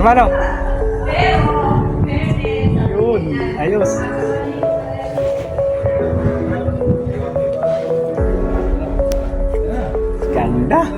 Hermano. Yun, ayos. Ganda.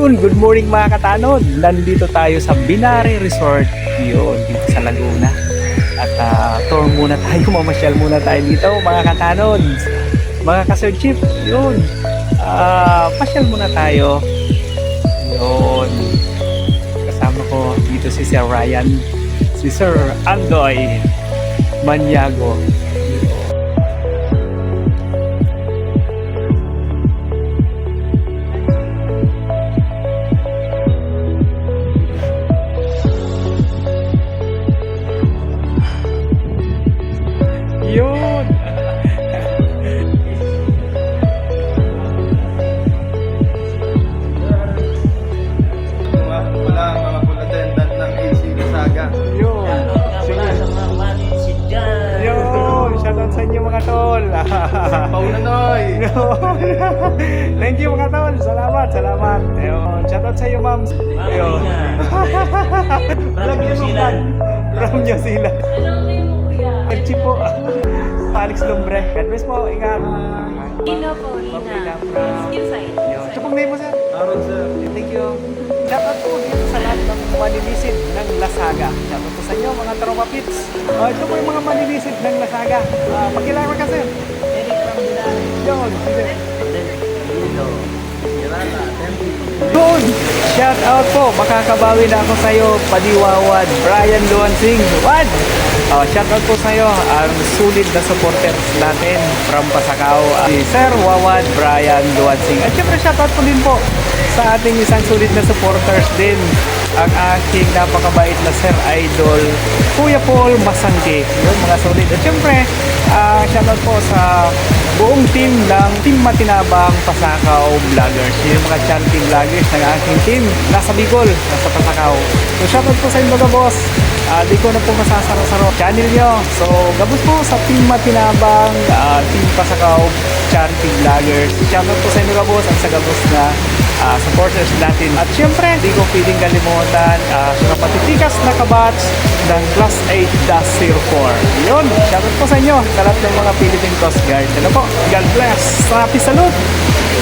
Yun, good morning mga katanod. Nandito tayo sa Binari Resort. Yun, dito sa Laguna. At ah, tour muna tayo, mamasyal muna tayo dito mga katanod. Mga ka-Sir Chief, yun. Ah, pasyal muna tayo. Yun. Kasama ko dito si Sir Ryan, si Sir Andoy Maniago. Tol! Paunanoy! Thank you mga tol! Salamat! Salamat! Ayun! Shoutout sa iyo ma'am! Ayun! From New Zealand. From New Zealand! Chief po! Alex Lumbre! God bless po! Ingat! Lina po. Yun. Ito pong name mo sir? Aaron sir. Thank you. Shoutout po dito sa lahat ng manilisid ng Lasaga. Shoutout po sa inyo mga tropa pits. Uh, ito po yung mga manilisid ng Lasaga. Uh, Pakilala ka sir. Eric from Binari. Yun, sige. Dito. Kirala. Tempe. Good! Shout out po! Makakabawi na ako sa'yo, Padiwawad, Brian Luansing. Wad! Uh, shout out po sa'yo, ang sulit na supporters natin from Pasakaw. Uh, si Sir Wawad, Brian Luansing. At syempre shout out po din po sa ating isang sulit na supporters din ang aking napakabait na Sir Idol, Kuya Paul Masangke. Yun, mga sulit. At syempre, uh, shout out po sa buong team ng Team Matinabang Pasakaw Vloggers. Yung mga chanting vloggers ng aking team nasa Bicol, nasa Pasakaw. So shoutout po sa inyo mga boss. Ah, di ko na po masasaro-saro channel nyo. So gabos po sa Team Matinabang, ah, Team Pasakaw Chanting Vloggers. Shoutout po sa inyo mga boss at sa gabos na ah, supporters natin. At syempre, di ko pwedeng kalimutan ah, sa patitikas na kabats ng Class 8-04. Yun, shoutout po sa inyo sa lahat ng mga Philippine Coast Guard. Ano po, God bless. Happy salute,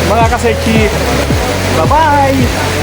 mga ka-Sir Chief. Bye-bye!